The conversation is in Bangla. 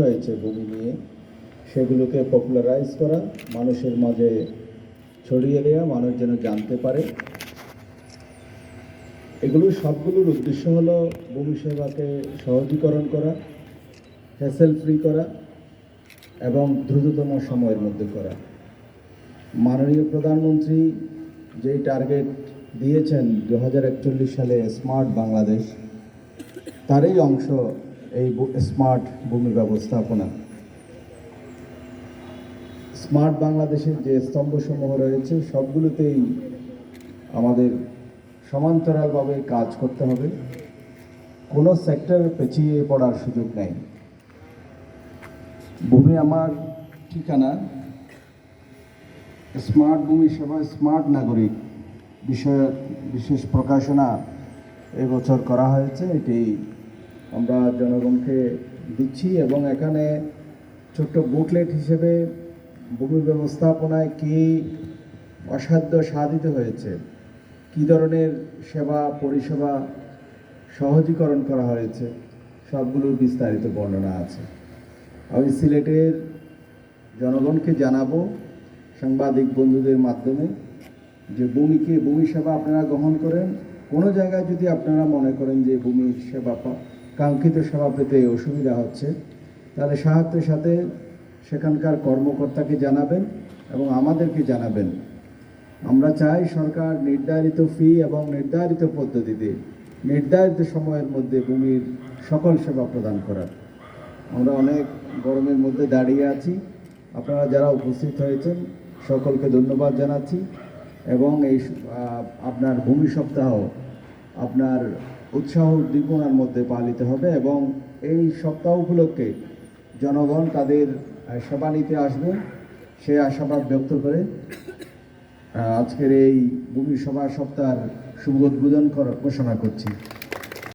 হয়েছে ভূমি নিয়ে। সেগুলোকে পপুলারাইজ করা, মানুষের মাঝে ছড়িয়ে দেওয়া মানুষ যেন জানতে পারে। এগুলো সবগুলোর উদ্দেশ্য হলো ভূমি সেবাকে সহজীকরণ করা হ্যাসেল ফ্রি করা এবং দ্রুততম সময়ের মধ্যে করা। মাননীয় প্রধানমন্ত্রী যেই টার্গেট দিয়েছেন দু হাজার একচল্লিশ সালে স্মার্ট বাংলাদেশ তারই অংশ এই স্মার্ট ভূমি ব্যবস্থাপনা। স্মার্ট বাংলাদেশের যে স্তম্ভসমূহ রয়েছে, সবগুলোতেই আমাদের সমান্তরালভাবে কাজ করতে হবে। কোনো সেক্টর পেছিয়ে পড়ার সুযোগ নেই। ভূমি আমার ঠিকানা। স্মার্ট ভূমি সেবা, স্মার্ট নাগরিক বিষয়ে, বিশেষ প্রকাশনা এবছর করা হয়েছে। এটি আমরা জনগণকে দিচ্ছি এবং এখানে ছোট্ট বুকলেট হিসেবে ভূমি ব্যবস্থাপনায় কী অসাধ্য সাধিত হয়েছে? কী ধরনের সেবা, পরিষেবা সহজীকরণ করা হয়েছে? সবগুলোর বিস্তারিত বর্ণনা আছে। আমি সিলেটের জনগণকে জানাব সাংবাদিক বন্ধুদের মাধ্যমে যে ভূমিকে, ভূমি সেবা আপনারা গ্রহণ করেন। কোনো জায়গায় যদি আপনারা মনে করেন যে ভূমি সেবা কাঙ্ক্ষিত সেবা পেতে অসুবিধা হচ্ছে, তাহলে সাহায্যের সাথে সেখানকার কর্মকর্তাকে জানাবেন এবং আমাদেরকে জানাবেন। আমরা চাই সরকার নির্ধারিত ফি এবং নির্ধারিত পদ্ধতিতে নির্ধারিত সময়ের মধ্যে ভূমির সকল সেবা প্রদান করার। আমরা অনেক গরমের মধ্যে দাঁড়িয়ে আছি। আপনারা যারা উপস্থিত হয়েছেন, সকলকে ধন্যবাদ জানাচ্ছি এবং এই আপনার ভূমি সপ্তাহ, আপনার উৎসাহ উদ্দীপনার মধ্যে পালিত হবে এবং এই সপ্তাহ উপলক্ষে জনগণ তাদের সেবা নিতে আসবে। সে আশাবাদ ব্যক্ত করে আজকের এই ভূমি সভা সপ্তাহের শুভ উদ্বোধন ঘোষণা করছি।